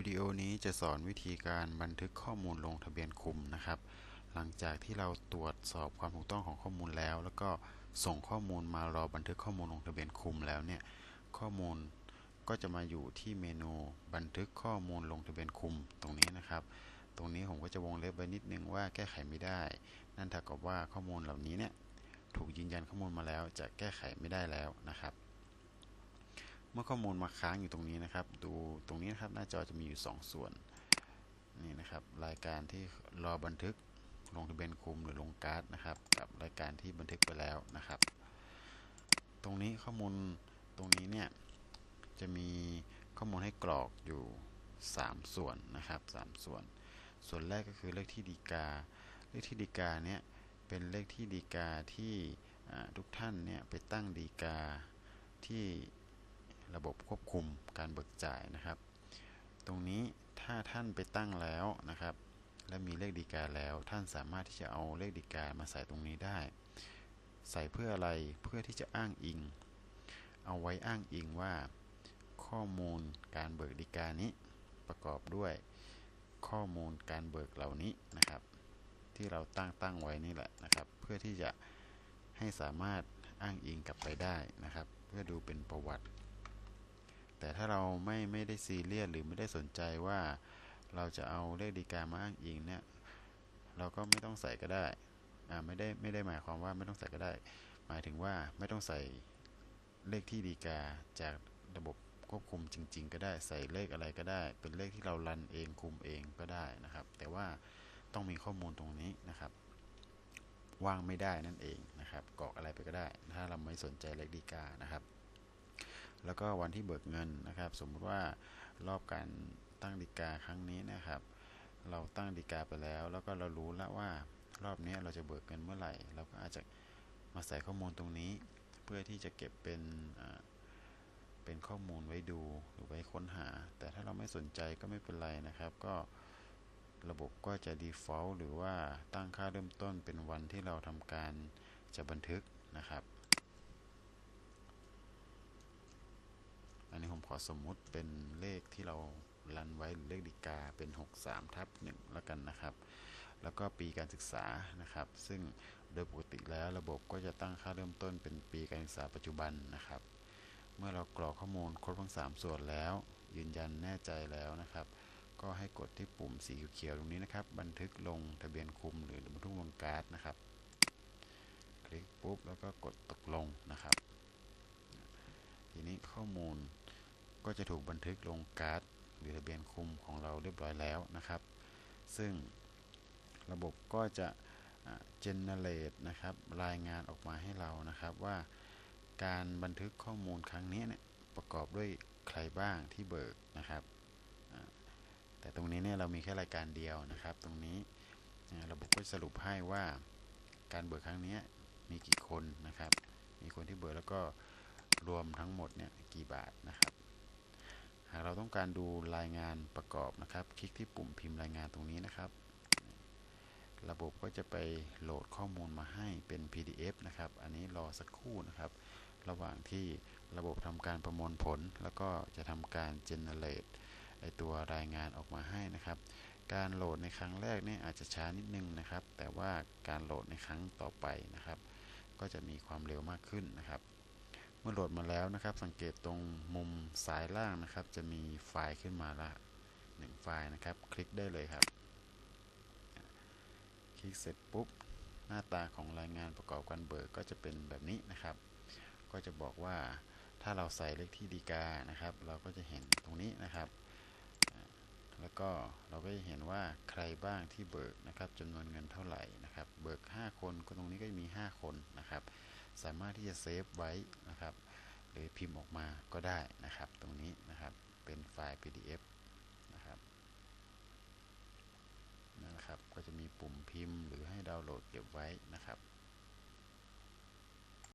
วิดีโอนี้จะสอนวิธีการบันทึกข้อมูลลงทะเบียนคุมนะครับ หลังจากที่เราตรวจสอบความถูกต้องของข้อมูลแล้ว แล้วก็ส่งข้อมูลมารอบันทึกข้อมูลลงทะเบียนคุมแล้วเนี่ยข้อมูลก็จะมาอยู่ที่เมนูบันทึกข้อมูลลงทะเบียนคุมตรงนี้นะครับ ตรงนี้ผมก็จะวงเล็บไว้นิดนึงว่าแก้ไขไม่ได้ นั่นเท่ากับว่าข้อมูลเหล่านี้เนี่ยถูกยืนยันข้อมูลมาแล้วจะแก้ไขไม่ได้แล้วนะครับ มื่อข้อมูลมาค้างอยู่ตรงนี้นะครับ ดูตรงนี้นะครับหน้าจอจะมีอยู่ 2 ส่วนนี่นะครับ รายการที่รอบันทึกลงทะเบียนคุมหรือลงการ์ดนะครับ กับรายการที่บันทึกไปแล้วนะครับ ตรงนี้ข้อมูลตรงนี้เนี่ยจะมีข้อมูลให้กรอกอยู่ 3 ส่วนนะครับ 3 ส่วน ส่วนแรกก็คือเลขที่ดีกา เลขที่ดีกาเนี่ยเป็นเลขที่ดีกาที่ทุกท่านเนี่ยไปตั้งดีกาที่ ระบบควบคุมการเบิกจ่ายนะครับ ตรงนี้ถ้าท่านไปตั้งแล้วนะครับ และมีเลขดีกาแล้ว ท่านสามารถที่จะเอาเลขดีกามาใส่ตรงนี้ได้ ใส่เพื่ออะไรเพื่อที่จะอ้างอิง เอาไว้อ้างอิงว่า ข้อมูลการเบิกดีกานี้ประกอบด้วยข้อมูลการเบิกเหล่านี้นะครับ ที่เราตั้งตั้งไว้นี่แหละนะครับ เพื่อที่จะให้สามารถอ้างอิงกลับไปได้นะครับ เพื่อดูเป็นประวัติ แต่ถ้าเราไม่ไม่ได้ซีเรียสหรือไม่ได้สนใจว่าเราจะเอาเลขดีกามาอ้างอิงเนี่ย เราก็ไม่ต้องใส่ก็ได้อ่าไม่ได้ไม่ได้หมายความว่าไม่ต้องใส่ก็ได้ หมายถึงว่าไม่ต้องใส่เลขที่ดีกาจากระบบควบคุมจริง ๆ ก็ได้ใส่เลขอะไรก็ได้ เป็นเลขที่เรารันเองคุมเองก็ได้นะครับ แต่ว่าต้องมีข้อมูลตรงนี้นะครับ ว่างไม่ได้นั่นเองนะครับกรอกอะไรไปก็ได้ ถ้าเราไม่สนใจเลขดีกานะครับ แล้วก็วันที่เบิกเงินนะครับ สมมุติว่ารอบการตั้งดีกาครั้งนี้นะครับ เราตั้งดีกาไปแล้ว แล้วก็เรารู้แล้วว่ารอบนี้เราจะเบิกเงินเมื่อไหร่ เราก็อาจจะมาใส่ข้อมูลตรงนี้ เพื่อที่จะเก็บเป็นเป็นข้อมูลไว้ดูหรือไว้ค้นหา แต่ถ้าเราไม่สนใจก็ไม่เป็นไรนะครับ ก็ระบบก็จะ default หรือว่าตั้งค่าเริ่มต้นเป็นวันที่เราทำการจะบันทึกนะครับ อันนี้ผมขอสมมุติเป็นเลขที่เรารันไว้เลขดีกาเป็น 63ทับ1แล้วกันนะครับ แล้วก็ปีการศึกษานะครับ ซึ่งโดยปกติแล้วระบบก็จะตั้งค่าเริ่มต้นเป็นปีการศึกษาปัจจุบันนะครับ เมื่อเรากรอกข้อมูลครบทั้ง 3 ส่วนแล้ว ยืนยันแน่ใจแล้วนะครับ ก็ให้กดที่ปุ่มสีเขียวตรงนี้นะครับ บันทึกลงทะเบียนคุมหรือบันทึกลงการ์ดนะครับ คลิกปุ๊บแล้วก็กดตกลงนะครับ ทีนี้ข้อมูล ก็จะถูกบันทึกลงการ์ดหรือทะเบียนคุมของเราเรียบร้อยแล้วนะครับ ซึ่งระบบก็จะ generate นะครับรายงานออกมาให้เรานะครับว่าการบันทึกข้อมูลครั้งนี้เนี่ยประกอบด้วยใครบ้างที่เบิกนะครับ แต่ตรงนี้เนี่ยเรามีแค่รายการเดียวนะครับ ตรงนี้ระบบก็สรุปให้ว่าการเบิกครั้งนี้มีกี่คนนะครับ มีคนที่เบิกแล้วก็รวมทั้งหมดเนี่ยกี่บาทนะครับากเราต้องการดูรายงานประกอบนะครับ คลิกที่ปุ่มพิมพ์รายงานตรงนี้นะครับ ระบบก็จะไปโหลดข้อมูลมาให้เป็น PDF นะครับ อันนี้รอสักครู่นะครับ ระหว่างที่ระบบทำการประมวลผล แล้วก็จะทำการ generate ไอตัวรายงานออกมาให้นะครับ การโหลดในครั้งแรกนี่อาจจะช้านิดนึงนะครับ แต่ว่าการโหลดในครั้งต่อไปนะครับ ก็จะมีความเร็วมากขึ้นนะครับ มื่อโหลดมาแล้วนะครับ สังเกตตรงมุมสายล่างนะครับ จะมีไฟล์ขึ้นมาละหนึ่งไฟล์นะครับ คลิกได้เลยครับ คลิกเสร็จปุ๊บ หน้าตาของรายงานประกอบการเบิกก็จะเป็นแบบนี้นะครับ ก็จะบอกว่าถ้าเราใส่เลขที่ดีกานะครับ เราก็จะเห็นตรงนี้นะครับ แล้วก็เราก็จะเห็นว่าใครบ้างที่เบิกนะครับจำนวนเงินเท่าไหร่นะครับ เบิก 5 คนก็ตรงนี้ก็มี 5 คนนะครับ สามารถที่จะเซฟไว้นะครับ หรือพิมพ์ออกมาก็ได้นะครับ ตรงนี้นะครับเป็นไฟล์ PDF นะครับนะครับ ก็จะมีปุ่มพิมพ์หรือให้ดาวน์โหลดเก็บไว้นะครับ